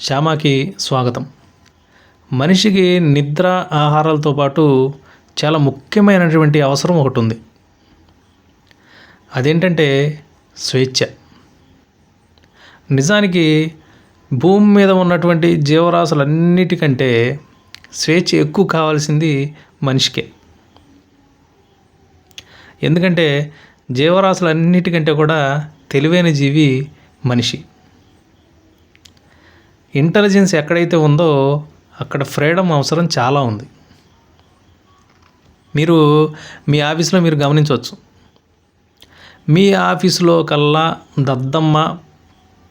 శ్యామాకి స్వాగతం. మనిషికి నిద్ర ఆహారాలతో పాటు చాలా ముఖ్యమైనటువంటి అవసరం ఒకటి ఉంది అదేంటంటే స్వేచ్ఛ. నిజానికి భూమి మీద ఉన్నటువంటి జీవరాశులన్నిటికంటే స్వేచ్ఛ ఎక్కువ కావాల్సింది మనిషికే. ఎందుకంటే జీవరాశులన్నిటికంటే కూడా తెలివైన జీవి మనిషి. ఇంటెలిజెన్స్ ఎక్కడైతే ఉందో అక్కడ ఫ్రీడమ్ అవసరం చాలా ఉంది. మీరు మీ ఆఫీస్లో మీరు గమనించవచ్చు. మీ ఆఫీసులో కల్లా దద్దమ్మ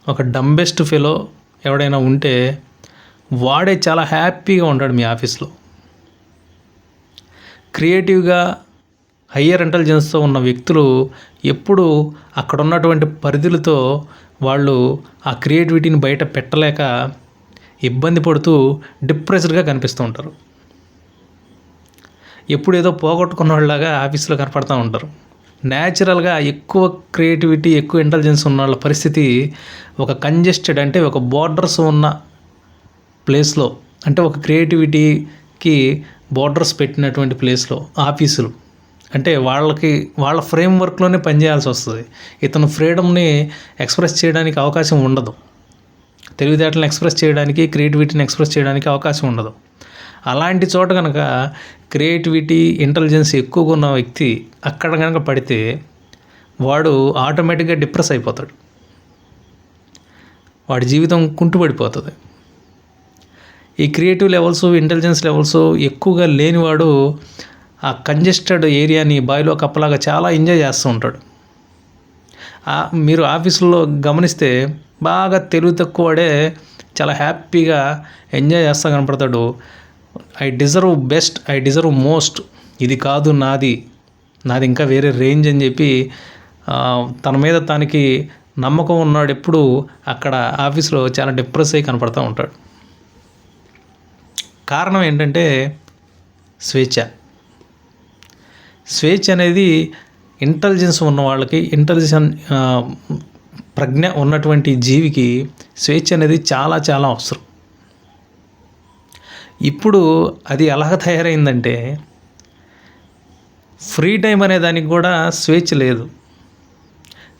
ఒక డంబెస్ట్ ఫెలో ఎవడైనా ఉంటే వాడే చాలా హ్యాపీగా ఉంటాడు మీ ఆఫీస్లో. క్రియేటివ్గా హయ్యర్ ఇంటెలిజెన్స్తో ఉన్న వ్యక్తులు ఎప్పుడు అక్కడ ఉన్నటువంటి పరిధులతో వాళ్ళు ఆ క్రియేటివిటీని బయట పెట్టలేక ఇబ్బంది పడుతూ డిప్రెస్డ్గా కనిపిస్తూ ఉంటారు. ఎప్పుడు ఏదో పోగొట్టుకున్న వాళ్ళలాగా ఆఫీస్లో కనపడుతూ ఉంటారు. న్యాచురల్గా ఎక్కువ క్రియేటివిటీ ఎక్కువ ఇంటెలిజెన్స్ ఉన్న వాళ్ళ పరిస్థితి ఒక కంజెస్టెడ్ అంటే ఒక బార్డర్స్ ఉన్న ప్లేస్లో అంటే ఒక క్రియేటివిటీకి బార్డర్స్ పెట్టినటువంటి ప్లేస్లో ఆఫీసులు. అంటే వాళ్ళకి వాళ్ళ ఫ్రేమ్ వర్క్లోనే పనిచేయాల్సి వస్తుంది. ఇతను ఫ్రీడమ్ని ఎక్స్ప్రెస్ చేయడానికి అవకాశం ఉండదు. తెలివితేటలను ఎక్స్ప్రెస్ చేయడానికి క్రియేటివిటీని ఎక్స్ప్రెస్ చేయడానికి అవకాశం ఉండదు. అలాంటి చోట కనుక క్రియేటివిటీ ఇంటెలిజెన్స్ ఎక్కువగా ఉన్న వ్యక్తి అక్కడ కనుక పడితే వాడు ఆటోమేటిక్గా డిప్రెస్ అయిపోతాడు. వాడి జీవితం కుంటుపడిపోతుంది. ఈ క్రియేటివ్ లెవెల్స్ ఇంటెలిజెన్స్ లెవెల్స్ ఎక్కువగా లేనివాడు ఆ కంజెస్టెడ్ ఏరియాని బాయిలో కప్పలాగా చాలా ఎంజాయ్ చేస్తూ ఉంటాడు. మీరు ఆఫీసులో గమనిస్తే బాగా తెలివి తక్కువడే చాలా హ్యాపీగా ఎంజాయ్ చేస్తా కనపడతాడు. I deserve best I deserve most ఇది కాదు నాది. నాది ఇంకా వేరే రేంజ్ అని చెప్పి తన మీద తనకి నమ్మకం ఉన్నాడు ఎప్పుడు అక్కడ ఆఫీస్లో చాలా డిప్రెస్ అయ్యి కనపడుతూ ఉంటాడు. కారణం ఏంటంటే స్వేచ్ఛ. స్వేచ్ఛ అనేది ఇంటెలిజెన్స్ ఉన్న వాళ్ళకి ఇంటెలిజెన్స్ ప్రజ్ఞ ఉన్నటువంటి జీవికి స్వేచ్ఛ అనేది చాలా చాలా అవసరం. ఇప్పుడు అది ఎలాగ తయారైందంటే ఫ్రీ టైం అనే దానికి కూడా స్వేచ్ఛ లేదు.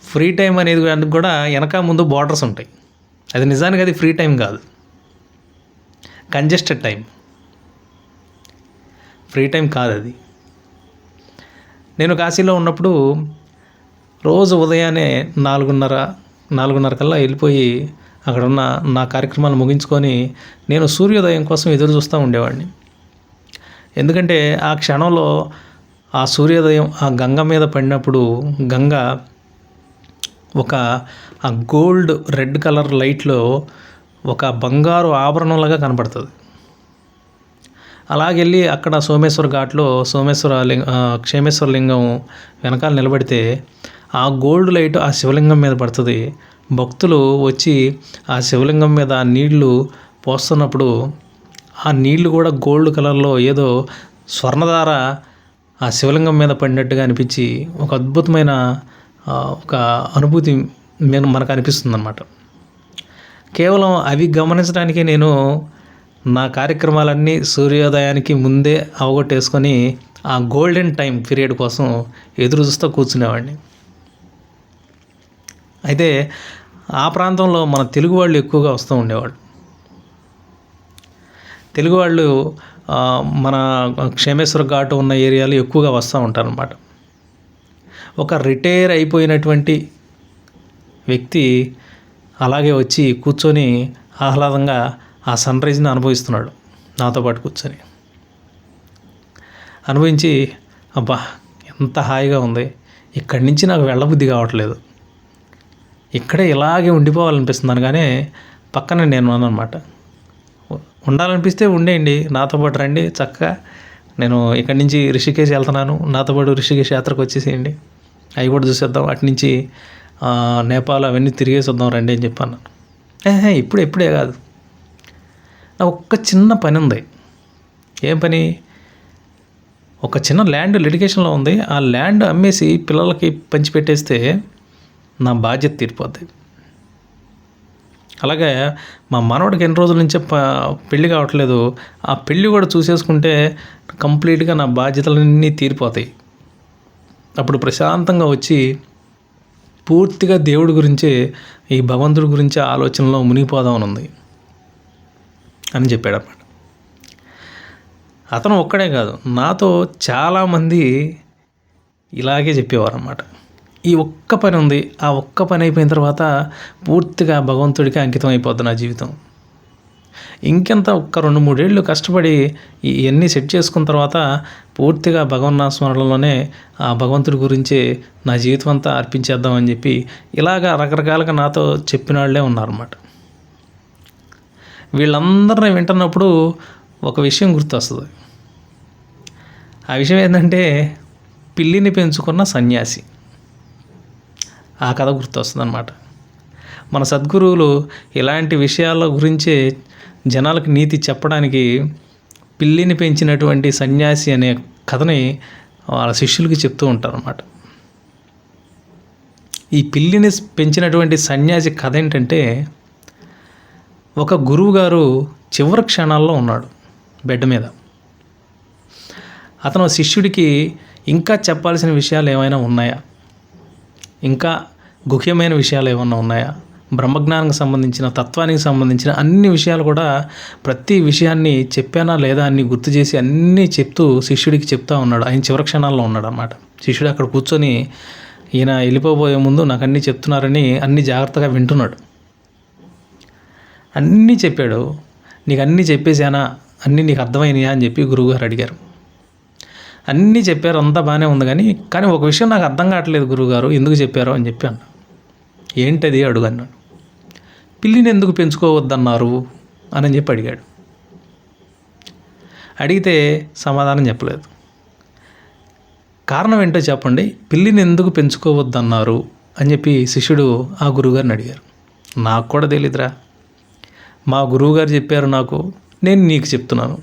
ఫ్రీ టైం అనేది దానికి కూడా వెనక ముందు బార్డర్స్ ఉంటాయి. అది నిజానికి అది ఫ్రీ టైం కాదు. కంజెస్టెడ్ టైం ఫ్రీ టైం కాదు అది నేను కాశీలో ఉన్నప్పుడు రోజు ఉదయాన్నే నాలుగున్నర నాలుగున్నర కల్లా వెళ్ళిపోయి అక్కడ ఉన్న నా కార్యక్రమాలు ముగించుకొని నేను సూర్యోదయం కోసం ఎదురు చూస్తూ ఉండేవాడిని. ఎందుకంటే ఆ క్షణంలో ఆ సూర్యోదయం ఆ గంగ మీద పడినప్పుడు గంగ ఒక ఆ గోల్డ్ రెడ్ కలర్ లైట్లో ఒక బంగారు ఆభరణంలాగా కనపడుతుంది. అలాగెళ్ళి అక్కడ సోమేశ్వర ఘాట్లో సోమేశ్వర లింగ క్షేమేశ్వర లింగం వెనకాల నిలబడితే ఆ గోల్డ్ లైట్ ఆ శివలింగం మీద పడుతుంది. భక్తులు వచ్చి ఆ శివలింగం మీద ఆ నీళ్ళు పోస్తున్నప్పుడు ఆ నీళ్ళు కూడా గోల్డ్ కలర్లో ఏదో స్వర్ణధార ఆ శివలింగం మీద పడినట్టుగా అనిపించి ఒక అద్భుతమైన ఒక అనుభూతి నేను మనకు అనిపిస్తుంది అనమాట కేవలం అవి గమనించడానికే నేను నా కార్యక్రమాలన్నీ సూర్యోదయానికి ముందే అవగొట్టేసుకొని ఆ గోల్డెన్ టైం పీరియడ్ కోసం ఎదురు చూస్తూ కూర్చునేవాడిని. అయితే ఆ ప్రాంతంలో మన తెలుగు వాళ్ళు ఎక్కువగా వస్తూ ఉండేవాళ్ళు. తెలుగు వాళ్ళు మన క్షేమేశ్వర ఘాట్ ఉన్న ఏరియాలో ఎక్కువగా వస్తూ ఉంటారనమాట ఒక రిటైర్ అయిపోయినటువంటి వ్యక్తి అలాగే వచ్చి కూర్చొని ఆహ్లాదంగా ఆ సన్ రైజ్ని అనుభవిస్తున్నాడు. నాతో పాటు కూర్చొని. అనుభవించి అబ్బా ఎంత హాయిగా ఉంది. ఇక్కడి నుంచి నాకు వెళ్ళబుద్ధి కావట్లేదు. ఇక్కడే ఇలాగే ఉండిపోవాలనిపిస్తుంది కానీ పక్కన నేను అనమాట ఉండాలనిపిస్తే ఉండేయండి. నాతో పాటు రండి చక్కగా. నేను ఇక్కడి నుంచి రిషికేశ్ వెళ్తున్నాను. నాతో పాటు రిషికేశ్ యాత్రకు వచ్చేసేయండి. అవి కూడా చూసేద్దాం. అటు నుంచి నేపాల్ అవన్నీ తిరిగేసి వద్దాం రండి అని చెప్పాను. ఏహే ఇప్పుడు ఎప్పుడే కాదు. నాకు ఒక్క చిన్న పని ఉంది. ఏం పని? ఒక చిన్న ల్యాండ్ లిటిగేషన్లో ఉంది. ఆ ల్యాండ్ అమ్మేసి పిల్లలకి పంచిపెట్టేస్తే నా బాధ్యత తీరిపోద్ది. అలాగే మా మనవడికి ఎన్ని రోజుల నుంచే పెళ్ళి కావట్లేదు. ఆ పెళ్ళి కూడా చూసేసుకుంటే కంప్లీట్గా నా బాధ్యతలన్నీ తీరిపోతాయి. అప్పుడు ప్రశాంతంగా వచ్చి పూర్తిగా దేవుడి గురించే ఈ భగవంతుడి గురించి ఆలోచనలో మునిగిపోదామని ఉంది అని చెప్పాడు అన్నమాట అతను ఒక్కడే కాదు నాతో చాలామంది ఇలాగే చెప్పేవారు అన్నమాట ఈ ఒక్క పని ఉంది ఆ ఒక్క పని అయిపోయిన తర్వాత పూర్తిగా భగవంతుడికి అంకితం అయిపోద్ది నా జీవితం. ఇంకెంత ఒక్క రెండు మూడేళ్ళు కష్టపడి ఇవన్నీ సెట్ చేసుకున్న తర్వాత పూర్తిగా భగవన్నామ స్మరణలోనే ఆ భగవంతుడి గురించే నా జీవితం అంతా అర్పించేద్దామని చెప్పి ఇలాగా రకరకాలుగా నాతో చెప్పిన వాళ్ళే ఉన్నారన్నమాట. వీళ్ళందరినీ వింటున్నప్పుడు ఒక విషయం గుర్తొస్తుంది. ఆ విషయం ఏంటంటే పిల్లిని పెంచుకున్న సన్యాసి. ఆ కథ గుర్తొస్తుంది అనమాట మన సద్గురువులు ఇలాంటి విషయాల గురించే జనాలకు నీతి చెప్పడానికి పిల్లిని పెంచినటువంటి సన్యాసి అనే కథని వాళ్ళ శిష్యులకి చెప్తూ ఉంటారన్నమాట. ఈ పిల్లిని పెంచినటువంటి సన్యాసి కథ ఏంటంటే ఒక గురువుగారు చివరి క్షణాల్లో ఉన్నాడు బెడ్ మీద. అతను శిష్యుడికి ఇంకా చెప్పాల్సిన విషయాలు ఏమైనా ఉన్నాయా? ఇంకా గుహ్యమైన విషయాలు ఏమైనా ఉన్నాయా? బ్రహ్మజ్ఞానానికి సంబంధించిన తత్వానికి సంబంధించిన అన్ని విషయాలు కూడా ప్రతి విషయాన్ని చెప్పానా లేదా అని గుర్తు చేసి అన్నీ చెప్తూ శిష్యుడికి చెప్తా ఉన్నాడు. ఆయన చివరి క్షణాల్లో ఉన్నాడు అనమాట శిష్యుడు అక్కడ కూర్చొని ఈయన వెళ్ళిపోబోయే ముందు నాకు అన్నీ చెప్తున్నారని అన్ని జాగ్రత్తగా వింటున్నాడు. అన్నీ చెప్పాడు. నీకు అన్నీ చెప్పేశానా? అన్నీ నీకు అర్థమైనాయా అని చెప్పి గురువుగారు అడిగారు. అన్నీ చెప్పారు అంతా బాగానే ఉంది కానీ కానీ ఒక విషయం నాకు అర్థం కావట్లేదు గురువుగారు ఎందుకు చెప్పారో అని చెప్పాను ఏంటది? అడుగు పిల్లిని ఎందుకు పెంచుకోవద్దన్నారు? అని చెప్పి అడిగాడు. అడిగితే సమాధానం చెప్పలేదు. కారణం ఏంటో చెప్పండి. పిల్లిని ఎందుకు పెంచుకోవద్దన్నారు? అని చెప్పి శిష్యుడు ఆ గురువుగారిని అడిగారు. నాకు కూడా తెలియదురా మా గురువుగారు చెప్పారు నాకు నేను నీకు చెప్తున్నాను.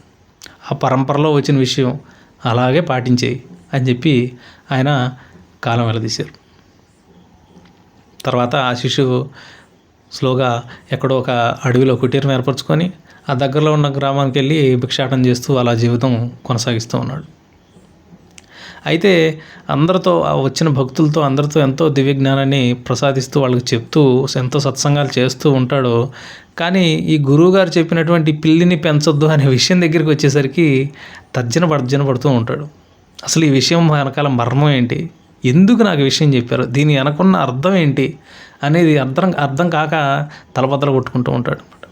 ఆ పరంపరలో వచ్చిన విషయం అలాగే పాటించేయి అని చెప్పి ఆయన కాలం వెలదీశారు. తర్వాత ఆ శిశువు స్లోగా ఎక్కడో ఒక అడవిలో కుటీరం ఏర్పరచుకొని ఆ దగ్గరలో ఉన్న గ్రామానికి వెళ్ళి భిక్షాటం చేస్తూ అలా జీవితం కొనసాగిస్తూ ఉన్నాడు. అయితే అందరితో వచ్చిన భక్తులతో అందరితో ఎంతో దివ్య జ్ఞానాన్ని ప్రసాదిస్తూ వాళ్ళకి చెప్తూ ఎంతో సత్సంగాలు చేస్తూ ఉంటాడో. కానీ ఈ గురువుగారు చెప్పినటువంటి పిల్లిని పెంచొద్దు అనే విషయం దగ్గరికి వచ్చేసరికి తర్జన భర్జన పడుతూ ఉంటాడు. అసలు ఈ విషయం వెనకాల మర్మం ఏంటి? ఎందుకు నాకు విషయం చెప్పారు? దీని వెనకున్న అర్థం ఏంటి? అనేది అర్థం అర్థం కాక తలబద్దలు కొట్టుకుంటూ ఉంటాడు అనమాట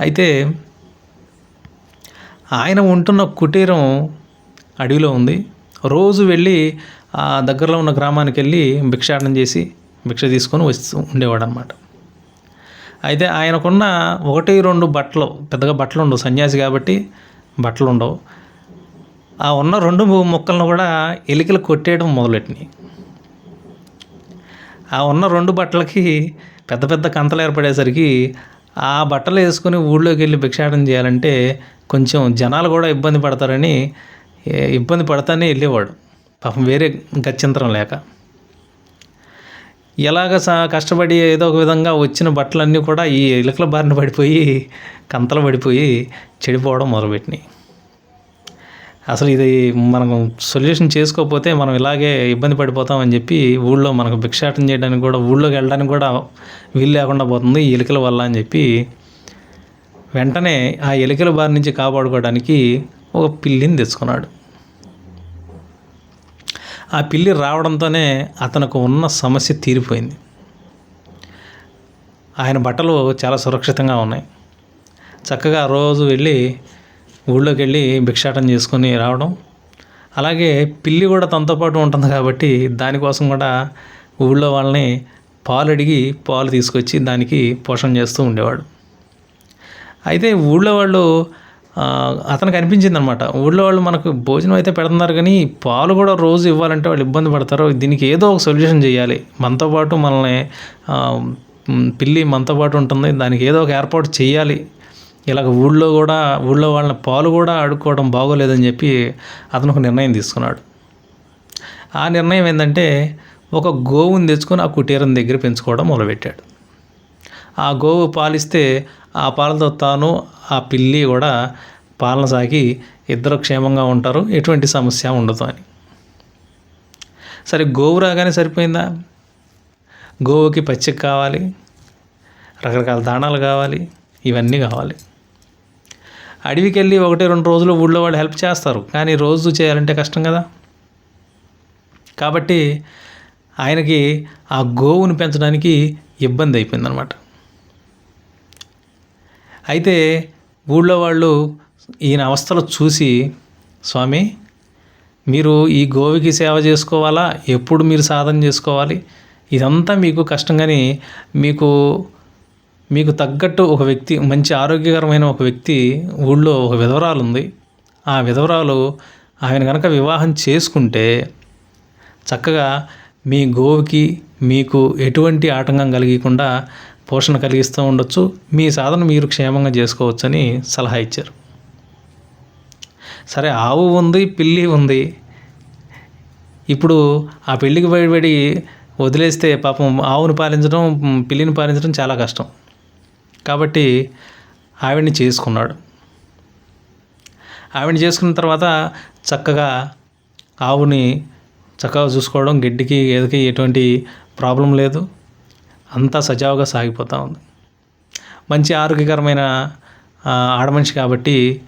అయితే ఆయన ఉంటున్న కుటీరం అడవిలో ఉంది. రోజు వెళ్ళి ఆ దగ్గరలో ఉన్న గ్రామానికి వెళ్ళి భిక్షాటనం చేసి భిక్ష తీసుకొని వస్తూ ఉండేవాడు అనమాట అయితే ఆయనకున్న ఒకటి రెండు బట్టలు పెద్దగా బట్టలు ఉండవు సన్యాసి కాబట్టి బట్టలు ఉండవు. ఆ ఉన్న రెండు ముక్కలను కూడా ఎలికలు కొట్టేయడం మొదలెట్టినాయి. ఆ ఉన్న రెండు బట్టలకి పెద్ద పెద్ద కంతలు ఏర్పడేసరికి ఆ బట్టలు వేసుకొని ఊళ్ళోకి వెళ్ళి భిక్షాటన చేయాలంటే కొంచెం జనాలు కూడా ఇబ్బంది పడతారని ఇబ్బంది పడతానే వెళ్ళేవాడు. పాపం వేరే గత్యంతరం లేక. ఎలాగ సా కష్టపడి ఏదో ఒక విధంగా వచ్చిన బట్టలన్నీ కూడా ఈ ఎలుకల బారిన పడిపోయి కంతలు పడిపోయి చెడిపోవడం మొదలుపెట్టినాయి. అసలు ఇది మనం సొల్యూషన్ చేసుకోకపోతే మనం ఇలాగే ఇబ్బంది పడిపోతామని చెప్పి ఊళ్ళో మనకు భిక్షాటం చేయడానికి కూడా ఊళ్ళోకి వెళ్ళడానికి కూడా వీలు లేకుండా పోతుంది ఈ ఎలుకల వల్ల అని చెప్పి వెంటనే ఆ ఎలుకల బారి నుంచి కాపాడుకోవడానికి ఒక పిల్లిని తెచ్చుకున్నాడు. ఆ పిల్లి రావడంతోనే అతనికి ఉన్న సమస్య తీరిపోయింది. ఆయన బట్టలు చాలా సురక్షితంగా ఉన్నాయి. చక్కగా రోజు వెళ్ళి ఊళ్ళోకి వెళ్ళి భిక్షాటం చేసుకొని రావడం. అలాగే పిల్లి కూడా తనతో పాటు ఉంటుంది కాబట్టి దానికోసం కూడా ఊళ్ళో వాళ్ళని పాలు అడిగి పాలు తీసుకొచ్చి దానికి పోషణ చేస్తూ ఉండేవాడు. అయితే ఊళ్ళో వాళ్ళు అతనికి అనిపించింది అనమాట ఊళ్ళో వాళ్ళు మనకు భోజనం అయితే పెడుతున్నారు కానీ పాలు కూడా రోజు ఇవ్వాలంటే వాళ్ళు ఇబ్బంది పడతారు. దీనికి ఏదో ఒక సొల్యూషన్ చేయాలి. మనతో పాటు మనల్ని పిల్లి మనతో పాటు ఉంటుంది. దానికి ఏదో ఒక ఏర్పాటు చేయాలి. ఇలాగ ఊళ్ళో కూడా ఊళ్ళో వాళ్ళని పాలు కూడా ఆడుకోవడం బాగోలేదని చెప్పి అతను ఒక నిర్ణయం తీసుకున్నాడు. ఆ నిర్ణయం ఏంటంటే ఒక గోవుని తెచ్చుకొని ఆ కుటీరం దగ్గర పెంచుకోవడం మొదలుపెట్టాడు. ఆ గోవు పాలిస్తే ఆ పాలతో తాను ఆ పిల్లి కూడా పాలన సాగి ఇద్దరు క్షేమంగా ఉంటారు. ఎటువంటి సమస్య ఉండదు అని. సరే గోవు రాగానే సరిపోయిందా? గోవుకి పచ్చిక కావాలి రకరకాల దాణాలు కావాలి ఇవన్నీ కావాలి. అడవికి వెళ్ళి ఒకటి రెండు రోజులు ఊళ్ళో వాళ్ళు హెల్ప్ చేస్తారు. కానీ రోజు చేయాలంటే కష్టం కదా. కాబట్టి ఆయనకి ఆ గోవుని పెంచడానికి ఇబ్బంది అయిపోయిందనమాట అయితే ఊళ్ళో వాళ్ళు ఈయన అవస్థలు చూసి స్వామి మీరు ఈ గోవికి సేవ చేసుకోవాలా? ఎప్పుడు మీరు సాధన చేసుకోవాలి? ఇదంతా మీకు కష్టం కానీ మీకు మీకు తగ్గట్టు ఒక వ్యక్తి మంచి ఆరోగ్యకరమైన ఒక వ్యక్తి ఊళ్ళో ఒక విధవరాలు ఉంది. ఆ విధవరాలు ఆయన కనుక వివాహం చేసుకుంటే చక్కగా మీ గోవుకి మీకు ఎటువంటి ఆటంకం కలిగకుండా పోషణ కలిగిస్తూ ఉండొచ్చు. మీ సాధన మీరు క్షేమంగా చేసుకోవచ్చని సలహా ఇచ్చారు. సరే ఆవు ఉంది పిల్లి ఉంది. ఇప్పుడు ఆ పెళ్ళికి బయటపడి వదిలేస్తే పాపం ఆవును పాలించడం పిల్లిని పాలించడం చాలా కష్టం. కాబట్టి ఆవిడ్ని చేసుకున్నాడు. ఆవిడ్ని చేసుకున్న తర్వాత చక్కగా ఆవుని చక్కగా చూసుకోవడం గడ్డికి ఏదకి ఎటువంటి ప్రాబ్లం లేదు. అంతా సజావుగా సాగిపోతూ ఉంది. మంచి ఆరోగ్యకరమైన ఆడమనిషి కాబట్టి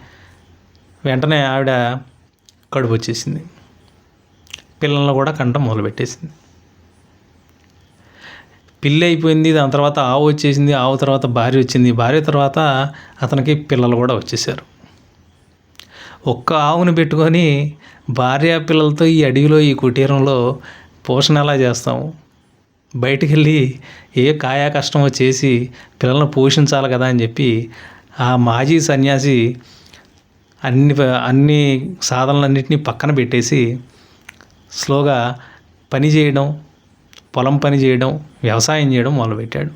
వెంటనే ఆవిడ కడుపు వచ్చేసింది. పిల్లలను కూడా కంటం మొదలుపెట్టేసింది. పిల్లి అయిపోయింది దాని తర్వాత ఆవు వచ్చేసింది ఆవు తర్వాత భార్య వచ్చింది. భార్య తర్వాత అతనికి పిల్లలు కూడా వచ్చేసారు. ఒక్క ఆవుని పెట్టుకొని భార్య పిల్లలతో ఈ అడవిలో ఈ కుటీరంలో పోషణ ఎలా చేస్తాము? బయటికి వెళ్ళి ఏ కాయా కష్టమో చేసి పిల్లల్ని పోషించాలి కదా అని చెప్పి ఆ మాజీ సన్యాసి అన్ని అన్ని సాధనలన్నింటినీ పక్కన పెట్టేసి స్లోగా పని చేయడం పొలం పని చేయడం వ్యవసాయం చేయడం మొదలుపెట్టాడు.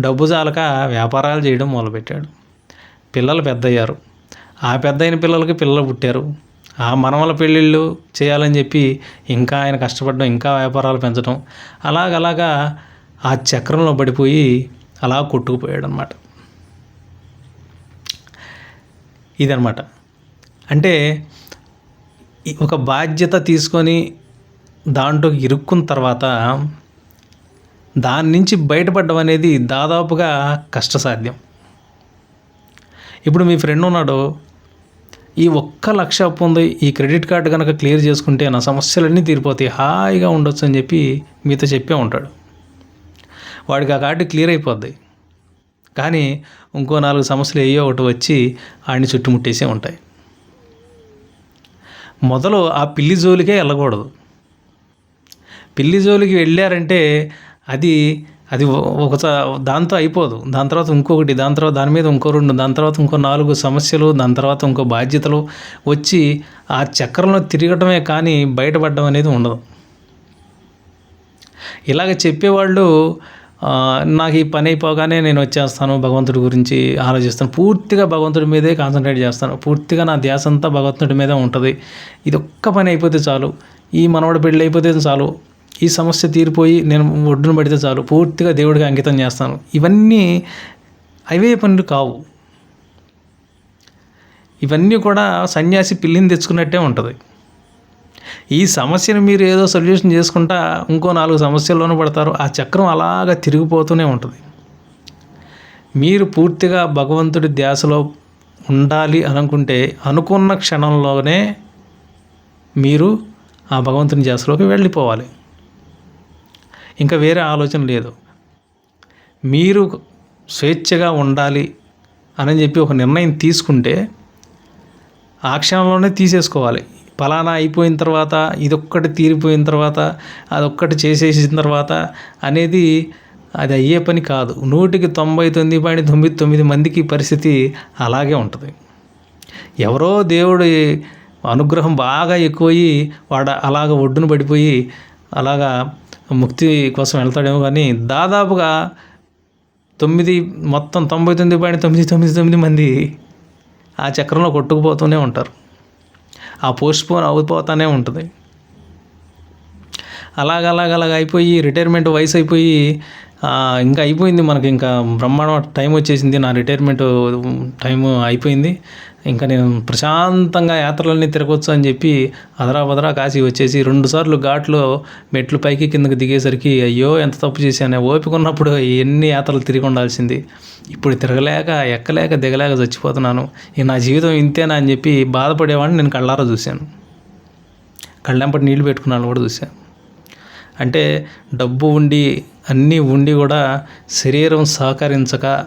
డబ్బు చాలక వ్యాపారాలు చేయడం మొదలుపెట్టాడు. పిల్లలు పెద్దయ్యారు. ఆ పెద్ద అయిన పిల్లలకి పిల్లలు పుట్టారు. ఆ మనవల పెళ్ళిళ్ళు చేయాలని చెప్పి ఇంకా ఆయన కష్టపడడం ఇంకా వ్యాపారాలు పెంచడం అలాగలాగా ఆ చక్రంలో పడిపోయి అలా కొట్టుకుపోయాడు అనమాట ఇదనమాట. అంటే ఒక బాధ్యత తీసుకొని దాంట్లో ఇరుక్కున్న తర్వాత దాని నుంచి బయటపడడం అనేది దాదాపుగా కష్టసాధ్యం. ఇప్పుడు మీ ఫ్రెండ్ ఉన్నాడు ఈ ఒక్క లక్ష అప్పు ఉంది. ఈ క్రెడిట్ కార్డు కనుక క్లియర్ చేసుకుంటే నా సమస్యలన్నీ తీరిపోతాయి. హాయిగా ఉండొచ్చు అని చెప్పి మీతో చెప్పే ఉంటాడు. వాడికి ఆ కార్డు క్లియర్ అయిపోద్ది. కానీ ఇంకో నాలుగు సమస్యలు ఏయో ఒకటి వచ్చి ఆడిని చుట్టుముట్టేసే ఉంటాయి. మొదలు ఆ పిల్లి జోలికే వెళ్ళకూడదు. పిల్లి జోలికి వెళ్ళారంటే అది అది ఒక దాంతో అయిపోదు. దాని తర్వాత ఇంకొకటి దాని తర్వాత దాని మీద ఇంకో రెండు దాని తర్వాత ఇంకో నాలుగు సమస్యలు దాని తర్వాత ఇంకో బాధ్యతలు వచ్చి ఆ చక్రంలో తిరగటమే కానీ బయటపడడం అనేది ఉండదు. ఇలాగ చెప్పేవాళ్ళు నాకు ఈ పని అయిపోగానే నేను వచ్చేస్తాను భగవంతుడి గురించి ఆలోచిస్తాను. పూర్తిగా భగవంతుడి మీదే కాన్సన్ట్రేట్ చేస్తాను. పూర్తిగా నా ధ్యాస అంతా భగవంతుడి మీదే ఉంటుంది. ఇది ఒక్క పని అయిపోతే చాలు. ఈ మనవడి పెళ్ళి అయిపోతే చాలు. ఈ సమస్య తీరిపోయి నేను ఒడ్డున పడితే చాలు పూర్తిగా దేవుడికి అంకితం చేస్తాను. ఇవన్నీ అవే పనులు కావు. ఇవన్నీ కూడా సన్యాసి పిల్లిని తెచ్చుకున్నట్టే ఉంటుంది. ఈ సమస్యను మీరు ఏదో సొల్యూషన్ చేసుకుంటా ఇంకో నాలుగు సమస్యల్లోనూ పడతారు. ఆ చక్రం అలాగా తిరిగిపోతూనే ఉంటుంది. మీరు పూర్తిగా భగవంతుడి ధ్యాసలో ఉండాలి అనుకుంటే అనుకున్న క్షణంలోనే మీరు ఆ భగవంతుని ధ్యాసలోకి వెళ్ళిపోవాలి. ఇంకా వేరే ఆలోచన లేదు. మీరు స్వేచ్ఛగా ఉండాలి అని చెప్పి ఒక నిర్ణయం తీసుకుంటే ఆ క్షణంలోనే తీసేసుకోవాలి. ఫలానా అయిపోయిన తర్వాత ఇదొక్కటి తీరిపోయిన తర్వాత అదొక్కటి చేసేసిన తర్వాత అనేది అది అయ్యే పని కాదు. నూటికి తొంభై తొమ్మిది పాయింట్ తొమ్మిది తొమ్మిది మందికి పరిస్థితి అలాగే ఉంటుంది. ఎవరో దేవుడి అనుగ్రహం బాగా ఎక్కువయ్యి వాడు అలాగ ఒడ్డున పడిపోయి అలాగా ముక్తి కోసం వెళ్తాడేమో కానీ దాదాపుగా తొమ్మిది మొత్తం తొంభై తొమ్మిది పాయింట్ తొమ్మిది తొమ్మిది తొమ్మిది మంది ఆ చక్రంలో కొట్టుకుపోతూనే ఉంటారు. ఆ పోస్ట్ పోన్ అయిపోతూనే ఉంటుంది. అలాగ అలాగ అలాగ అయిపోయి రిటైర్మెంట్ వయసు అయిపోయి ఇంకా అయిపోయింది మనకి. ఇంకా బ్రహ్మాండం టైం వచ్చేసింది. నా రిటైర్మెంట్ టైం అయిపోయింది. ఇంకా నేను ప్రశాంతంగా యాత్రలన్నీ తిరగొచ్చు అని చెప్పి అదరా బదరా కాశీ వచ్చేసి రెండు సార్లు ఘాట్లో మెట్లు పైకి కిందకి దిగేసరికి అయ్యో ఎంత తప్పు చేశాను ఓపిక ఉన్నప్పుడు ఎన్ని యాత్రలు తిరిగి ఉండాల్సింది. ఇప్పుడు తిరగలేక ఎక్కలేక దిగలేక చచ్చిపోతున్నాను. ఇక నా జీవితం ఇంతేనా అని చెప్పి బాధపడేవాడిని నేను కళ్ళారా చూశాను. కళ్ళెంపటి నీళ్ళు పెట్టుకున్నాను కూడా చూశాను. అంటే డబ్బు ఉండి అన్నీ ఉండి కూడా శరీరం సహకరించక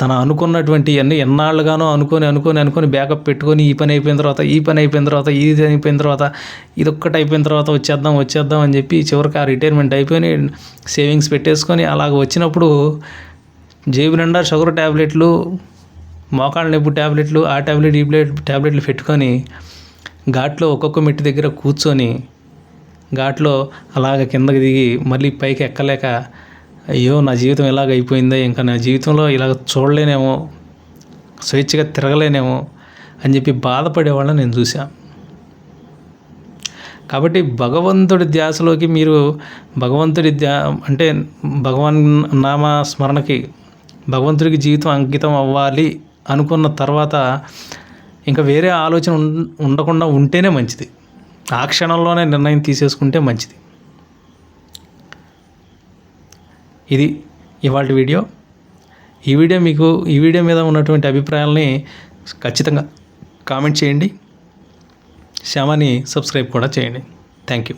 తను అనుకున్నటువంటి అన్ని ఎన్నాళ్ళుగానో అనుకొని అనుకొని అనుకొని బ్యాకప్ పెట్టుకొని ఈ పని అయిపోయిన తర్వాత ఈ పని అయిపోయిన తర్వాత ఇది అయిపోయిన తర్వాత ఇది ఒక్కటి అయిపోయిన తర్వాత వచ్చేద్దాం వచ్చేద్దాం అని చెప్పి చివరికి ఆ రిటైర్మెంట్ అయిపోయి సేవింగ్స్ పెట్టేసుకొని అలాగ వచ్చినప్పుడు జేబు నిండా షుగర్ ట్యాబ్లెట్లు మోకాళ్ళ నొప్పి ట్యాబ్లెట్లు ఆ ట్యాబ్లెట్ ఈ ప్లేట్ ట్యాబ్లెట్లు పెట్టుకొని ఘాట్లో ఒక్కొక్క మెట్టి దగ్గర కూర్చొని ఘాట్లో అలాగ కిందకి దిగి మళ్ళీ పైకి ఎక్కలేక అయ్యో నా జీవితం ఇలాగ అయిపోయిందే ఇంకా నా జీవితంలో ఇలాగ చూడలేనేమో స్వేచ్ఛగా తిరగలేనేమో అని చెప్పి బాధపడే వాళ్ళని నేను చూశాను కాబట్టి భగవంతుడి ధ్యాసలోకి మీరు భగవంతుడి ధ్యా అంటే భగవాన్ నామ స్మరణకి భగవంతుడికి జీవితం అంకితం అవ్వాలి అనుకున్న తర్వాత ఇంకా వేరే ఆలోచన ఉం- ఉండకుండా ఉంటేనే మంచిది. ఆ క్షణంలోనే నిర్ణయం తీసేసుకుంటే మంచిది. ఇది ఇవాళ వీడియో. ఈ వీడియో మీకు ఈ వీడియో మీద ఉన్నటువంటి అభిప్రాయాలని ఖచ్చితంగా కామెంట్ చేయండి. శ్యామాని సబ్స్క్రైబ్ కూడా చేయండి. Thank you.